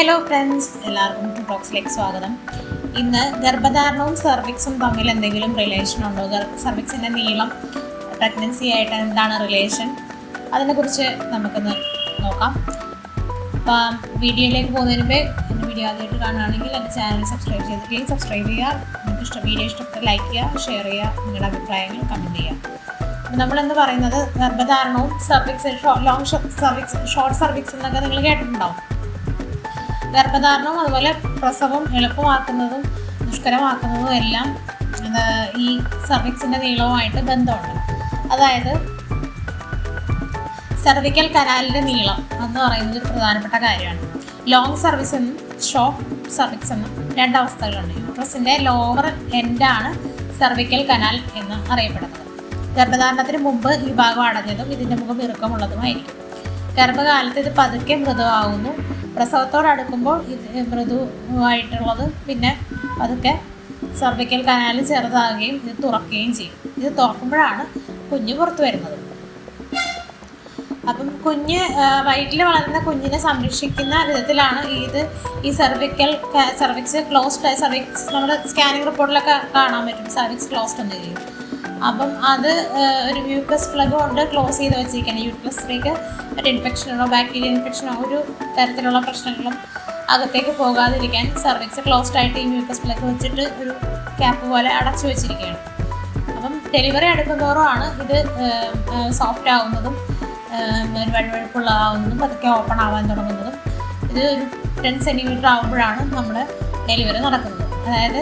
Hello friends എല്ലാവർക്കും to ടോക്സിലേക്ക് സ്വാഗതം. ഇന്ന് ഗർഭധാരണവും സെർവിക്സും തമ്മിൽ എന്തെങ്കിലും റിലേഷൻ ഉണ്ടോ? സെർവിക്സിന്റെ നീളം പ്രഗ്നൻസി ആയിട്ട് എന്താണ് റിലേഷൻ അതിനെക്കുറിച്ച് നമുക്കൊന്ന് നോക്കാം. അപ്പോൾ വീഡിയോയിലേക്ക് പോകുന്നതിന് മുമ്പേ എന്റെ വീഡിയോ ആദ്യമായിട്ട് കാണുകയാണെങ്കിൽ എന്റെ ചാനൽ സബ്സ്ക്രൈബ് ചെയ്തിട്ടില്ലെങ്കിൽ സബ്സ്ക്രൈബ് ചെയ്യുക. നിങ്ങൾക്ക് ഇഷ്ടം വീഡിയോ ഇഷ്ടപ്പെട്ട് ലൈക്ക് ചെയ്യുക ഷെയർ ചെയ്യുക നിങ്ങളുടെ അഭിപ്രായങ്ങൾ കമന്റ് ചെയ്യുക. നമ്മളെന്ന് പറയുന്നത് ഗർഭധാരണവും cervix long cervix short cervix എന്നൊക്കെ നിങ്ങൾ കേട്ടിട്ടുണ്ടാവും ഗർഭധാരണവും അതുപോലെ പ്രസവം എളുപ്പമാക്കുന്നതും ദുഷ്കരമാക്കുന്നതും എല്ലാം ഈ സർവിക്സിന്റെ നീളവുമായിട്ട് ബന്ധമുണ്ട്. അതായത് സെർവിക്കൽ കനാലിന്റെ നീളം എന്ന് പറയുന്നത് ഒരു പ്രധാനപ്പെട്ട കാര്യമാണ്. ലോങ് സർവീസ് എന്നും ഷോർട്ട് സർവിക്സ് എന്നും രണ്ടവസ്ഥകളുണ്ട് യൂട്രസിന്റെ ലോവർ എൻഡാണ് സെർവിക്കൽ കനാൽ എന്ന് അറിയപ്പെടുന്നത്. ഗർഭധാരണത്തിന് മുമ്പ് ഈ ഭാഗം അടഞ്ഞതും ഇതിന്റെ മുഖം ഇറുക്കമുള്ളതുമായിരിക്കും. ഗർഭകാലത്ത് ഇത് പതുക്കെ മൃദുവാകുന്നു. പ്രസവത്തോടടുക്കുമ്പോൾ ഇത് മൃദുവായിട്ടുള്ളത്. പിന്നെ അതൊക്കെ സർവിക്കൽ കനാൽ ചെറുതാകുകയും ഇത് തുറക്കുകയും ചെയ്യും. ഇത് തുറക്കുമ്പോഴാണ് കുഞ്ഞ് പുറത്തു വരുന്നത്. അപ്പം കുഞ്ഞ് വയറ്റിൽ വളരുന്ന കുഞ്ഞിനെ സംരക്ഷിക്കുന്ന വിധത്തിലാണ് ഇത് ഈ സർവിക്കൽ സർവിക്സ് ക്ലോസ്ഡ് സർവിക്സ് നമ്മുടെ സ്കാനിങ് റിപ്പോർട്ടിലൊക്കെ കാണാൻ പറ്റും. സർവിക്സ് ക്ലോസ്ഡ് എന്ന് ചെയ്യും. അപ്പം അത് ഒരു യു പ്ലസ് പ്ലഗ് കൊണ്ട് ക്ലോസ് ചെയ്ത് വെച്ചിരിക്കുകയാണ്. യൂട്രസിലേക്ക് ഒരു ഇൻഫെക്ഷനോ ബാക്ടീരിയ ഇൻഫെക്ഷനോ ഒരു തരത്തിലുള്ള പ്രശ്നങ്ങളും അകത്തേക്ക് പോകാതിരിക്കാൻ സർവീസ് ക്ലോസ്ഡ് ആയിട്ട് ഈ മ്യൂക്കസ് പ്ലഗ് വെച്ചിട്ട് ഒരു ക്യാപ്പ് പോലെ അടച്ചു വെച്ചിരിക്കുകയാണ്. അപ്പം ഡെലിവറി എടുക്കുന്തോറുമാണ് ഇത് സോഫ്റ്റ് ആവുന്നതും ഒരു വഴുവഴുപ്പുള്ളതാവുന്നതും പതുക്കെ ഓപ്പൺ ആവാൻ തുടങ്ങുന്നതും ഇത് ഒരു ടെൻ സെന്റിമീറ്റർ ആകുമ്പോഴാണ് നമ്മുടെ ഡെലിവറി നടക്കുന്നത്. അതായത്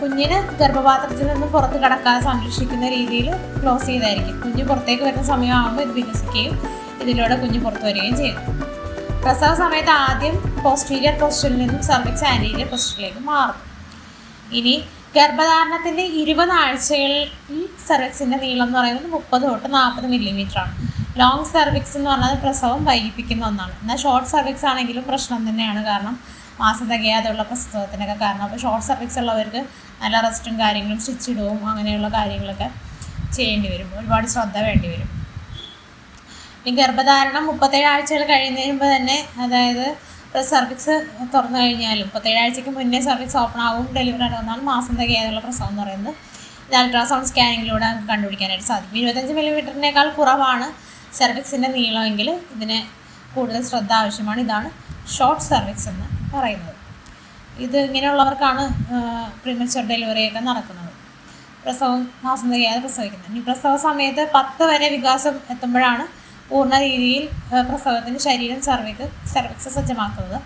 കുഞ്ഞിന് ഗർഭപാത്രത്തിൽ നിന്ന് പുറത്ത് കിടക്കാതെ സംരക്ഷിക്കുന്ന രീതിയിൽ ക്ലോസ് ചെയ്തായിരിക്കും. കുഞ്ഞ് പുറത്തേക്ക് വരുന്ന സമയമാകുമ്പോൾ ഇത് വികസിക്കുകയും ഇതിലൂടെ കുഞ്ഞ് പുറത്തു വരികയും ചെയ്യും. പ്രസവ സമയത്ത് ആദ്യം പോസ്റ്റീരിയർ പൊസിഷനിൽ നിന്നും സർവിക്സ് ആന്റീരിയർ പൊസിഷനിലേക്ക് മാറും. ഇനി ഗർഭധാരണത്തിന്റെ ഇരുപത് ആഴ്ചകളിൽ സർവിക്സിന്റെ നീളം എന്ന് പറയുന്നത് മുപ്പത് തൊട്ട് നാൽപ്പത് മില്ലിമീറ്റർ ആണ്. ലോങ് സർവിക്സ് എന്ന് പറഞ്ഞാൽ പ്രസവം വൈകിപ്പിക്കുന്ന ഒന്നാണ്. എന്നാൽ ഷോർട്ട് സർവിക്സ് ആണെങ്കിലും പ്രശ്നം തന്നെയാണ്. കാരണം മാസം തികയാതെയുള്ള പ്രസവത്തിനൊക്കെ കാരണം. അപ്പോൾ ഷോർട്ട് സർവീസ് ഉള്ളവർക്ക് നല്ല റെസ്റ്റും കാര്യങ്ങളും സ്റ്റിച്ച് ഇടവും അങ്ങനെയുള്ള കാര്യങ്ങളൊക്കെ ചെയ്യേണ്ടി വരും. ഒരുപാട് ശ്രദ്ധ വേണ്ടി വരും. ഈ ഗർഭധാരണം മുപ്പത്തേഴ് ആഴ്ചകൾ കഴിയുന്നതിന് മുമ്പ് തന്നെ അതായത് സർവീസ് തുറന്നു കഴിഞ്ഞാലും മുപ്പത്തേഴ് ആഴ്ചയ്ക്ക് മുന്നേ സർവീസ് ഓപ്പൺ ആവും ഡെലിവറി നടന്നാൽ മാസം തികയാതെയുള്ള പ്രസവം എന്ന് പറയുന്നത്. ഇത് അൾട്രാസൗണ്ട് സ്കാനിങ്ങിലൂടെ നമുക്ക് കണ്ടുപിടിക്കാനായിട്ട് സാധിക്കും. ഇരുപത്തഞ്ച് മില്ലിമീറ്ററിനേക്കാൾ കുറവാണ് സെർവിക്സിന്റെ നീളമെങ്കിൽ ഇതിന് കൂടുതൽ ശ്രദ്ധ ആവശ്യമാണ്. ഇതാണ് ഷോർട്ട് സെർവിക്സ് എന്ന്. പറയുന്നത്. ഇത് ഇങ്ങനെയുള്ളവർക്കാണ് ഡെലിവറി ഡെലിവറിയൊക്കെ നടക്കുന്നത്. പ്രസവം മാസം തികയാതെ പ്രസവിക്കുന്നത്. ഇനി പ്രസവ സമയത്ത് പത്ത് വരെ വികാസം എത്തുമ്പോഴാണ് പൂർണ രീതിയിൽ പ്രസവത്തിന് ശരീരം സർവിക്ക് സെർവിക്സ് സജ്ജമാക്കുന്നത്.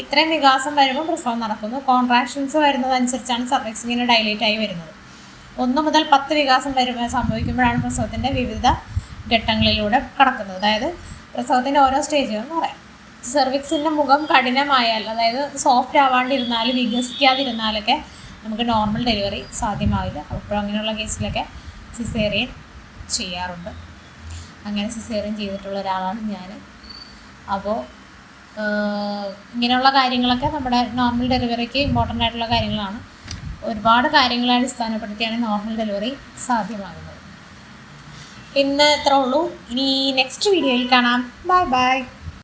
ഇത്രയും വികാസം വരുമ്പോൾ പ്രസവം നടക്കുന്നു. കോൺട്രാക്ഷൻസ് വരുന്നതനുസരിച്ചാണ് സർവിക്സ് ഇങ്ങനെ ഡൈലേറ്റ് ആയി വരുന്നത്. ഒന്ന് മുതൽ പത്ത് വികാസം വരുമ്പോൾ സംഭവിക്കുമ്പോഴാണ് പ്രസവത്തിന്റെ വിവിധ ഘട്ടങ്ങളിലൂടെ കടക്കുന്നത്. അതായത് പ്രസവത്തിന്റെ ഓരോ സ്റ്റേജുകൾ പറയാം. സെർവിക്സിന്റെ മുഖം കഠിനമായാൽ അതായത് സോഫ്റ്റ് ആവാണ്ടിരുന്നാൽ വികസിക്കാതിരുന്നാലൊക്കെ നമുക്ക് നോർമൽ ഡെലിവറി സാധ്യമാവില്ല. അപ്പോൾ അങ്ങനെയുള്ള കേസിലൊക്കെ സിസേറിയൻ ചെയ്യാറുണ്ട്. അങ്ങനെ സിസേറിയൻ ചെയ്തിട്ടുള്ള ഒരാളാണ് ഞാൻ അപ്പോൾ ഇങ്ങനെയുള്ള കാര്യങ്ങളൊക്കെ നമ്മുടെ നോർമൽ ഡെലിവറിക്ക് ഇമ്പോർട്ടന്റ് ആയിട്ടുള്ള കാര്യങ്ങളാണ്. ഒരുപാട് കാര്യങ്ങളെ അടിസ്ഥാനപ്പെടുത്തിയാണ് നോർമൽ ഡെലിവറി സാധ്യമാകുന്നത്. ഇന്ന് എത്ര ഉള്ളൂ. ഇനി നെക്സ്റ്റ് വീഡിയോയിൽ കാണാം. Bye bye